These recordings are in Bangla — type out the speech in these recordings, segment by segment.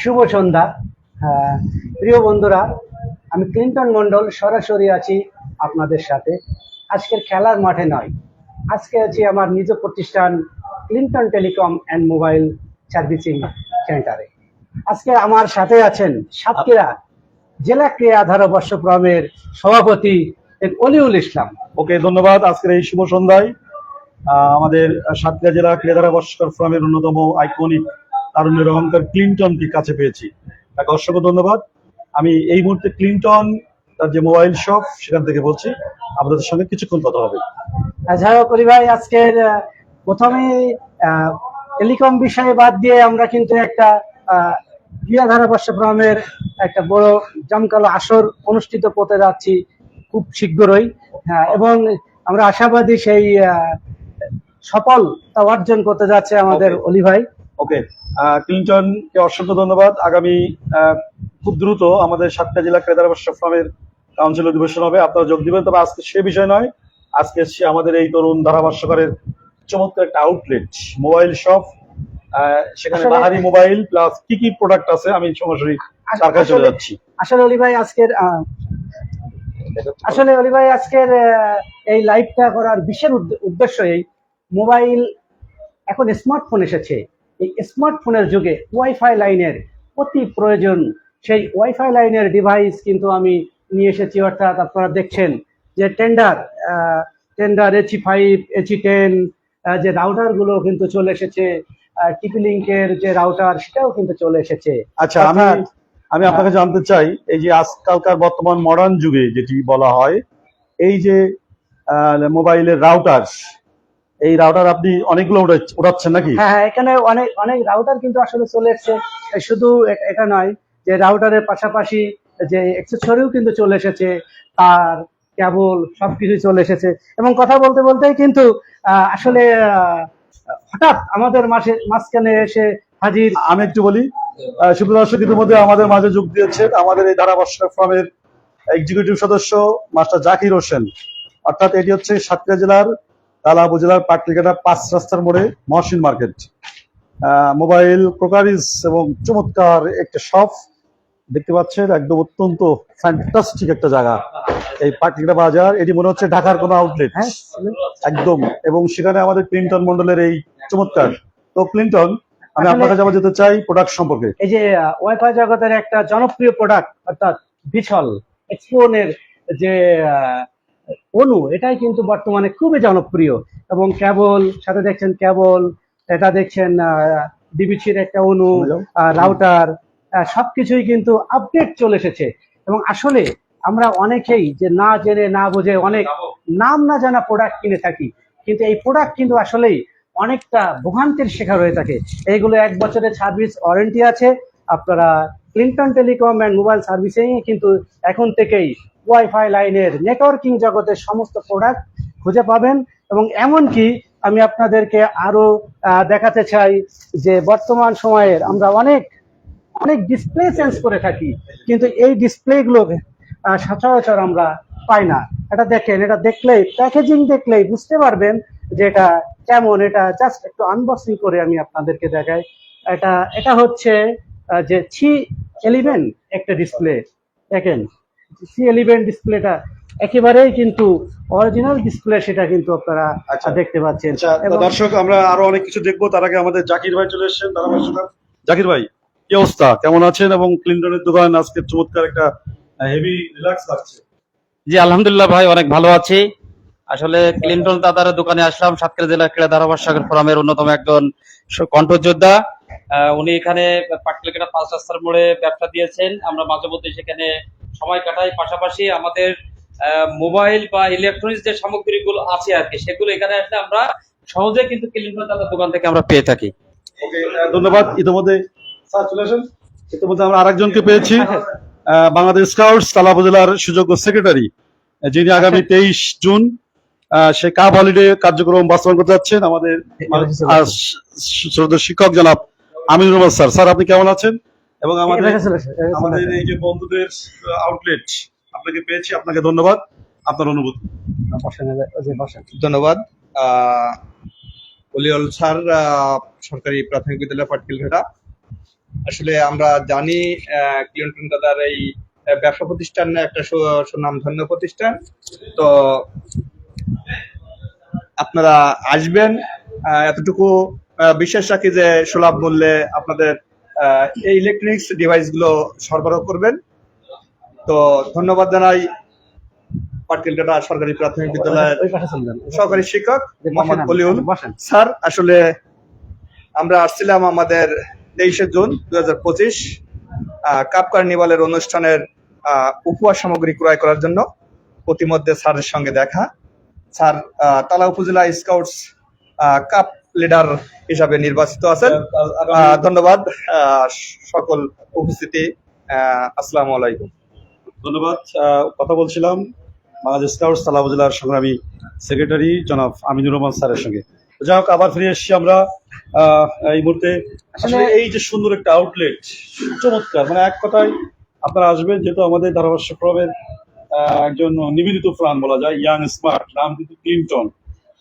শুভ সন্ধ্যা। প্রিয় বন্ধুরা, আমি ক্লিন্টন মন্ডল সরাসরি আছি আপনাদের সাথে। আজকের খেলার মাঠে নয়, আজকে আছি আমার নিজ প্রতিষ্ঠান Clinton telecom and mobile servicing সেন্টারে। আজকে আমার সাথে আছেন সাতক্ষীরা জেলা ক্রীড়া ধারাবর্ষক্রমের সভাপতি অলিউল ইসলাম। ওকে, ধন্যবাদ আজকের এই শুভ সন্ধ্যায়। আমাদের সাতক্ষীরা জেলা ক্রীড়াধারা বর্ষকর ফোরামের অন্যতম আইকনিক তারুণ্যের অহংকার ক্লিনটনকে কাছে পেয়েছি। তাকে অসংখ্য ধন্যবাদ। আমি এই মুহূর্তে ক্লিনটন তার যে মোবাইল শপ সেখান থেকে বলছি আপনাদের সঙ্গে কিছুক্ষণ কথা হবে। যাই হোক ভাই আজকের প্রথমে টেলিকম বিষয়ে বাদ দিয়ে আমরা কিন্তু একটা আহ, ক্রীড়া ধারাবর্ষক্রমের একটা বড় জমকালো আসর অনুষ্ঠিত করতে যাচ্ছি খুব শীঘ্রই। এবং আমরা আশাবাদী সেই আহ, সফলতা অর্জন করতে যাচ্ছে আমাদের. অলি ভাই। ওকে ক্লিনটনকে অসংখ্য ধন্যবাদ। আগামী খুব দ্রুত আমাদের সাতটা জেলা ক্রেতার ফোরামের কাউন্সিল অধিবেশন হবে। আপনারা যোগ দিবেন। তবে আজকে সে বিষয় নয়। আজকে আমাদের এই তরুণ ধারাভাষ্যকারের চমৎকার একটা আউটলেট মোবাইল শপ সেখানে বাহারি মোবাইল প্লাস কি কি প্রোডাক্ট আছে আমি সরাসরি তার কাছে চলে যাচ্ছি। আসলে অলি ভাই আজকের আসলে অলি ভাই আজকের এই লাইভটা করার বিশেষ উদ্দে- উদ্দেশ্য এই মোবাইল এখন স্মার্টফোন এসেছে। এই স্মার্টফোনের যুগে ওয়াইফাই লাইনের অতি প্রয়োজন। সেই ওয়াইফাই লাইনের ডিভাইস কিন্তু আমি নিয়ে এসেছি অর্থাৎ আপনারা দেখছেন যে Tenda Tenda AC five AC ten যে রাউটারগুলো কিন্তু চলে এসেছে টিপি লিঙ্কের যে রাউটার সেটাও কিন্তু চলে এসেছে। আচ্ছা আমি আমি আপনাকে জানতে চাই এই যে আজকালকার বর্তমান মডার্ন যুগে যেটি বলা হয় এই যে মোবাইলের রাউটার এই রাউটার আপনি অনেকগুলো উড়াচ্ছ- উড়াচ্ছেন নাকি? হ্যাঁ হ্যাঁ এখানে অনেক অনেক রাউটার কিন্তু আসলে চলে এসেছে। শুধু এটা নয় যে রাউটারের পাশাপাশি যে এক্সেসরিও কিন্তু চলে এসেছে তার কেবল সবকিছু চলে এসেছে। এবং কথা বলতে বলতেই কিন্তু আসলে হঠাৎ আমাদের মাসে মাঝখানে এসে হাজির আমি একটু বলি সুপ্রিয় দর্শক ইতিমধ্যে আমাদের মাঝে যোগ দিয়েছেন আমাদের এই ধারাবর্ষ ফার্মের এক্সিকিউটিভ সদস্য মাস্টার জাকির হোসেন। অর্থাৎ এটি হচ্ছে সাতক্ষীরা জেলার তালা উপজেলার পাটলিকাটা পাঁচ রাস্তার মোড়ে মহসিন মার্কেট। মোবাইল ক্রোকারিজ এবং চমৎকার একটা শপ। দেখতে পাচ্ছেন একদম অত্যন্ত ফ্যান্টাস্টিক একটা জায়গা। এই পাটলিকাটা বাজার এটি মনে হচ্ছে ঢাকার কোনো আউটলেট হ্যাঁ একদম। এবং সেখানে আমাদের ক্লিন্টন মন্ডলের এই চমৎকার। তো ক্লিন্টন আমি আপনার কাছে আবার যেতে চাই প্রোডাক্ট সম্পর্কে। এই যে ওয়াইফাই জগতের একটা জনপ্রিয় প্রোডাক্ট অর্থাৎ বিছল এক্সপোনের যে অনু এটাই কিন্তু বর্তমানে খুবই জনপ্রিয়। এবং কেবল সাথে দেখছেন কেবল এটা দেখছেন ডিবিসির একটা অনু। রাউটার সবকিছুই কিন্তু আপডেট চলে এসেছে। এবং আসলে আমরা অনেকেই যে না জেনে না বুঝে অনেক নাম না জানা প্রোডাক্ট কিনে থাকি কিন্তু এই প্রোডাক্ট কিন্তু আসলেই অনেকটা ভোগান্তির শিকার হয়ে থাকে। এইগুলো এক বছরের সার্ভিস ওয়ারেন্টি আছে। আপনারা Clinton telecom and mobile servicing কিন্তু এখন থেকেই ওয়াইফাই লাইনের নেটওয়ার্কিং জগতের সমস্ত প্রোডাক্ট খুঁজে পাবেন। এবং এমনকি আমি আপনাদেরকে আরও দেখাতে চাই যে বর্তমান সময়ের আমরা অনেক অনেক ডিসপ্লে চেঞ্জ করে থাকি, কিন্তু এই ডিসপ্লেগুলো সচরাচর আমরা পাই না। এটা দেখেন, এটা দেখলেই প্যাকেজিং দেখলেই বুঝতে পারবেন যে এটা কেমন। এটা জাস্ট একটু আনবক্সিং করে আমি আপনাদেরকে দেখাই। এটা এটা হচ্ছে যে সি এলিভেন একটা ডিসপ্লে দেখেন সি এলিভেন ডিসপ্লেটা একেবারেই কিন্তু অরিজিনাল ডিসপ্লে সেটা কিন্তু আপনারা আচ্ছা। দেখতে পাচ্ছেন। আচ্ছা দর্শক আমরা আরও অনেক কিছু দেখব। তার আগে আমাদের জাকির ভাই চলে এসেছেন। জাকির ভাই কি অবস্থা? কেমন আছেন? এবং ক্লিন্টনের দোকান আজকে চমৎকার একটা হেভি রিল্যাক্স লাগছে। জি আলহামদুলিল্লাহ ভাই অনেক ভালো আছি। আসলে ক্লিন্টন দাদার দোকানে আসলাম সাতক্ষীরা জেলা ক্রীড়া ধারাভাষ্যকের ফোরামের অন্যতম একজন কণ্ঠযোদ্ধা। উনি এখানে পাটলিকেটা পাঁচ রাস্তার মোড়ে ব্যবসা দিয়েছেন। আমরা মাঝে মধ্যে সেখানে সময় কাটাই। পাশাপাশি আমাদের মোবাইল বা ইলেকট্রনিক্স যে সামগ্রীগুলো আছে আর কি সেগুলো এখানে আসলে আমরা সহজে কিন্তু ক্লিন্টন দাদার দোকান থেকে আমরা পেয়ে থাকি। ধন্যবাদ। ইতিমধ্যে স্যার চলে আসেন। ইতিমধ্যে আমরা আরেকজনকে পেয়েছি। আহ, বাংলাদেশ স্কাউটস তালা উপজেলার সুযোগ্য সেক্রেটারি যিনি আগামী তেইশ জুন সে কাপ হলিডে কার্যক্রম বাস্তবায়ন করতে যাচ্ছেন। আমাদের শিক্ষক জনাব আমিনুর রহমান স্যার স্যার আপনি কেমন আছেন? এবং আমাদের আমাদের এই যে বন্ধুদের আউটলেট আপনাকে পেয়েছি আপনাকে ধন্যবাদ। আপনার অনুভূতি। ধন্যবাদ। আহ, স্যার আহ, সরকারি প্রাথমিক বিদ্যালয় পাটকিলঘাটা। আসলে আমরা জানি আহ, ক্লিন্টন দাদার এই ব্যবসা প্রতিষ্ঠান একটা সু- সুনামধন্য প্রতিষ্ঠান। তো আপনারা আসবেন এতটুকু বিশ্বাস রাখি যে সুলভ মূল্যে আপনাদের এই ইলেকট্রনিক্স ডিভাইসগুলো সরবরাহ করবেন। তো ধন্যবাদ জানাই পাটকিলঘাটা সরকারি প্রাথমিক বিদ্যালয়ের। সহকারী শিক্ষক মোহাম্মদ আপনি, স্যার আসলে আমরা আসছিলাম আমাদের তেইশে জুন দু হাজার পঁচিশ কাপ কার্নিভালের অনুষ্ঠানের আহ, উপহার সামগ্রী ক্রয় করার জন্য। প্রতিমধ্যে স্যারের সঙ্গে দেখা। স্যার তালা উপজেলা স্কাউটস কাপ লিডার হিসাবে নির্বাচিত আছেন। ধন্যবাদ। আহ, সকল উপস্থিতি আহ, আসসালামু আলাইকুম। ধন্যবাদ। আহ, কথা বলছিলাম বাংলাদেশ স্কাউটস তালা উপজেলার সংগ্রামী সেক্রেটারি জনাব আমিনুর রহমান স্যারের সঙ্গে। যাই হোক আবার ফিরে এসেছি আমরা আহ, এই মুহূর্তে। আসলে এই যে সুন্দর একটা আউটলেট চমৎকার। মানে এক কথায় আপনারা আসবেন যেহেতু আমাদের ধারাভাষ্য আহ, একজন নিবেদিত প্রাণ বলা যায় ইয়াং স্মার্ট নাম কিন্তু ক্লিনটন।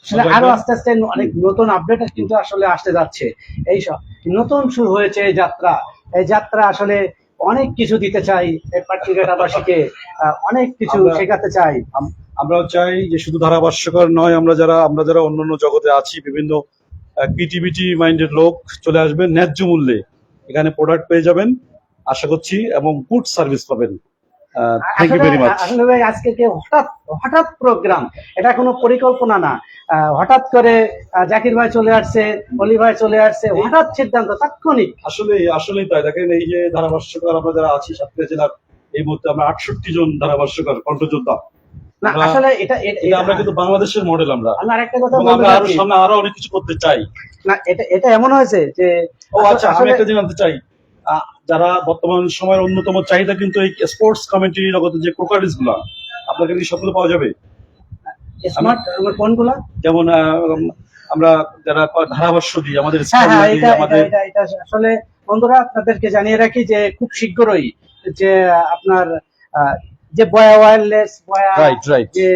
আসলে আরও আস্তে আস্তে অনেক নতুন আপডেট কিন্তু আসলে আসতে যাচ্ছে। এই সব নতুন শুরু হয়েছে এই যাত্রা। এই যাত্রা আসলে অনেক কিছু দিতে চাই আহ, অনেক কিছু শেখাতে চাই। আম- আমরাও চাই যে শুধু ধারাভাষ্যকর নয় আমরা যারা আমরা যারা অন্যান্য জগতে আছি বিভিন্ন ক্রিয়েটিভিটি মাইন্ডেড লোক চলে আসবেন ন্যায্য মূল্যে। এখানে প্রোডাক্ট পেয়ে যাবেন আশা করছি এবং গুড সার্ভিস পাবেন। থ্যাংক ইউ ভেরি মাচ আসলে ভাই আজকে কে হঠাৎ হঠাৎ প্রোগ্রাম এটা কোনো পরিকল্পনা না। হঠাৎ করে জাকির ভাই চলে আসছে অলি ভাই চলে আসছে হঠাৎ সিদ্ধান্ত তাৎক্ষণিক। আসলে আসলেই তাই। দেখেন এই যে ধারাভাষ্যকর আমরা যারা আছি সাতক্ষীরা জেলার এই মুহূর্তে আমরা আটষট্টি জন ধারাভাষ্যকর কণ্ঠযোদ্ধা। না আমরা- আসলে এটা আমরা কিন্তু বাংলাদেশের মডেল আমরা। আমি আরেকটা কথা আমরা আরও। সামনে আরও অনেক কিছু করতে চাই। না এটা এটা এমন হয়েছে যে ও আচ্ছা আমি একটা জানতে চাই। যারা বর্তমান সময়ের অন্যতম চাহিদা কিন্তু এই স্পোর্টস কমেন্ট্রি জগতে যে ক্রোকারিসগুলা আপনার কাছে কি সবগুলো পাওয়া যাবে? স্মার্ট কোনগুলা? যেমন আমরা যারা ধারাভাষ্য দিই আমাদের হ্যাঁ হ্যাঁ আমাদের আসলে বন্ধুরা আপনাদেরকে জানিয়ে রাখি যে খুব শীঘ্রই যে আপনার যে বয়া ওয়্যারলেস বয়া রাইট রাইট যে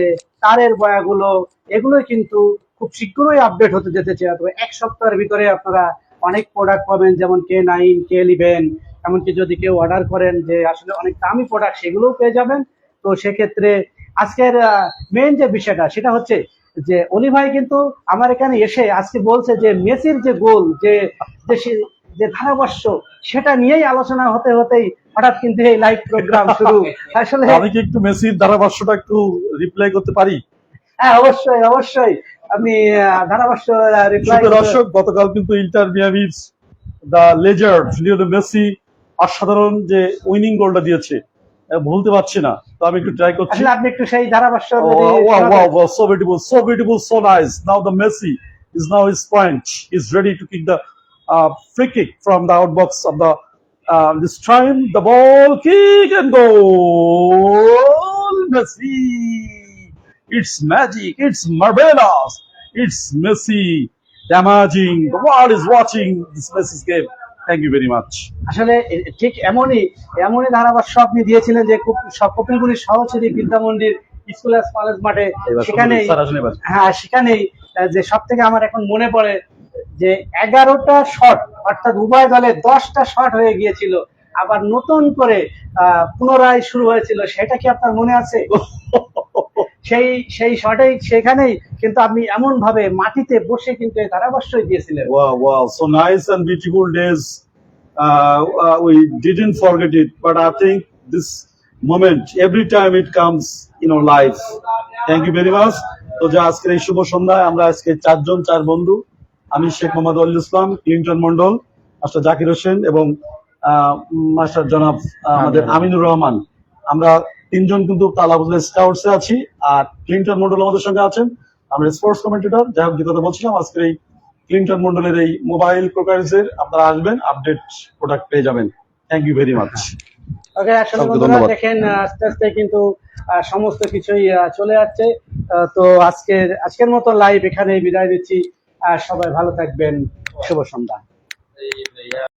তারের বয়াগুলো এগুলো কিন্তু খুব শীঘ্রই আপডেট হতে যেতে চাই এক সপ্তাহের ভিতরে আপনারা অনেক প্রোডাক্ট পাবেন যেমন কে নাইন কে ইলেভেন এমনকি যদি কেউ অর্ডার করেন যে আসলে অনেক দামি প্রোডাক্ট সেগুলোও পেয়ে যাবেন। তো সেক্ষেত্রে আজকের মেইন যে বিষয়টা সেটা হচ্ছে যে অলি ভাই কিন্তু আমার এখানে এসে আজকে বলছে যে মেসির যে গোল যে যে ধারাভাষ্য সেটা নিয়েই আলোচনা হতে হতেই হঠাৎ কিন্তু এই লাইভ প্রোগ্রাম শুরু। আসলে আমি কি একটু মেসির ধারাভাষ্যটা একটু রিপ্লাই করতে পারি? হ্যাঁ অবশ্যই অবশ্যই। আমি ধারাভাষ্য রিপ্লাই দর্শক গতকাল কিন্তু ইন্টার মিয়ামির লেজার্ড লিওনেল মেসি অসাধারণ যে উইনিং গোলটা দিয়েছে ভুলতে পারছি না তো আমি একটু ট্রাই করছি আসলে আপনি একটু সেই ধারাভাষ্য Oh, beautiful, so beautiful, so nice. Now the Messi is now his point. He's ready to kick the uh, free kick from the outbox of the. Uh, this time the ball kick and goal, Messi. It's magic. It's marvelous. It's Messi damaging. The world is watching this Messi's game. Thank you very much. আসলে ঠিক এমনই এমনই ধারাভাষ্য আপনি দিয়েছিলেন যে খুব সব- কপিলগুলি সহচরী বিদ্যা মন্দির স্কুল কলেজ মাঠে এবার। হ্যাঁ সেখানেই যে সব থেকে আমার এখন মনে পড়ে যে এগারোটা শট অর্থাৎ উভয় দলে দশটা শট হয়ে গিয়েছিল আবার নতুন করে আহ, পুনরায় শুরু হয়েছিল সেটা কি আপনার মনে আছে সেই সেই শটেই সেখানেই কিন্তু আপনি এমন ভাবে মাটিতে বসে কিন্তু এই ধারাভাষ্যই দিয়েছিলেন. So nice and beautiful days. Uh, uh, we didn't forget it, but I think this moment, every time it comes in our life. Thank you very much. তো যে আজকের এই শুভ সন্ধ্যায় আমরা আজকে চারজন চার বন্ধু আমি শেখ মোহাম্মদ আলী ইসলাম ক্লিন্টন মন্ডল মাস্টার জাকির হোসেন এবং মাস্টার জনাব আমাদের আমিনুর রহমান আমরা তিনজন কিন্তু তালাবুল স্কাউটসে আছি আর ক্লিন্টন মন্ডল আমাদের সঙ্গে আছেন। আমরা স্পোর্টস কমেন্টেটর যাই হোক যে কথা বলছিলাম আজকের এই ক্লিন্টন মন্ডলের এই মোবাইল প্রোকারেন্সের আপনারা আসবেন আপডেট প্রোডাক্ট পেয়ে যাবেন। Thank you very much okay আসলে বন্ধুরা দেখেন আস্তে আস্তে কিন্তু আহ, সমস্ত কিছুই চলে যাচ্ছে তো আজকের আজকের মতো লাইভ এখানে বিদায় দিচ্ছি আর সবাই ভালো থাকবেন। শুভ সন্ধ্যা।